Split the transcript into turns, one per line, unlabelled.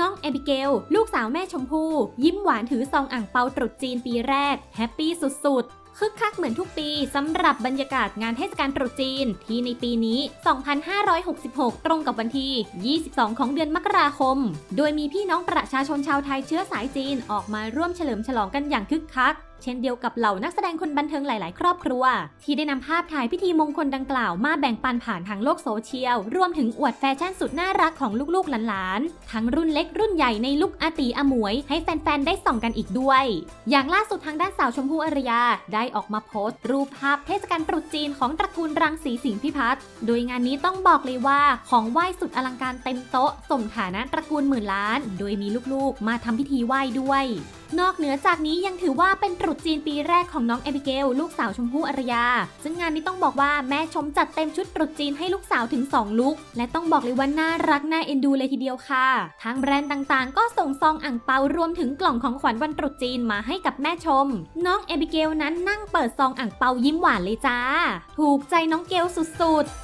น้องแอบิเกล ลูกสาวแม่ชมพู่ ยิ้มหวานถือซองอ่างเปาตรุษจีนปีแรก แฮปปี้สุดๆ คึกคักเหมือนทุกปีสำหรับบรรยากาศงานเทศกาลตรุษจีน ที่ในปีนี้ 2566 ตรงกับวันที่ 22 ของเดือนมกราคม โดยมีพี่น้องประชาชนชาวไทยเชื้อสายจีนออกมาร่วมเฉลิมฉลองกันอย่างคึกคักเช่นเดียวกับเหล่านักแสดงคนบันเทิงหลาย ๆ ครอบครัว ที่ได้นำภาพถ่ายพิธีมงคลดังกล่าวมาแบ่งปันผ่านทางโลกโซเชียล รวมถึงอวดแฟชั่นสุดน่ารักของลูก ๆ หลาน ๆ ทั้งรุ่นเล็กรุ่นใหญ่ในลุคอาตีอมวย ให้แฟน ๆ ได้ส่องกันอีกด้วย อย่างล่าสุดทางด้านสาวชมพู่อารยา ไได้ออกมาโพสต์ รูปภาพเทศกาลตรุษจีนของตระกูลรังสีสิงห์พิพัฒน์ โดยงานนี้ต้องบอกเลยว่าของไหว้สุดอลังการเต็มโต๊ะสมฐานะตระกูลหมื่นล้าน โดยมีลูกๆ มาทำพิธีไหว้ด้วยนอกเหนือจากนี้ยังถือว่าเป็นตรุษจีนปีแรกของน้องเอบิเกล ลูกสาวชมพู่อารยา ซึ่งงานนี้ต้องบอกว่าแม่ชมจัดเต็มชุดตรุษจีนให้ลูกสาวถึง 2 ลุก และต้องบอกเลยว่าน่ารักน่าเอ็นดูเลยทีเดียวค่ะทางแบรนด์ต่างๆ ก็ส่งซองอ่างเปารวมถึงกล่องของขวัญวันตรุษจีนมาให้กับแม่ชม น้องเอบิเกลนั้นนั่งเปิดซองอ่างเปายิ้มหวานเลยจ้า ถูกใจน้องเกลสุดๆ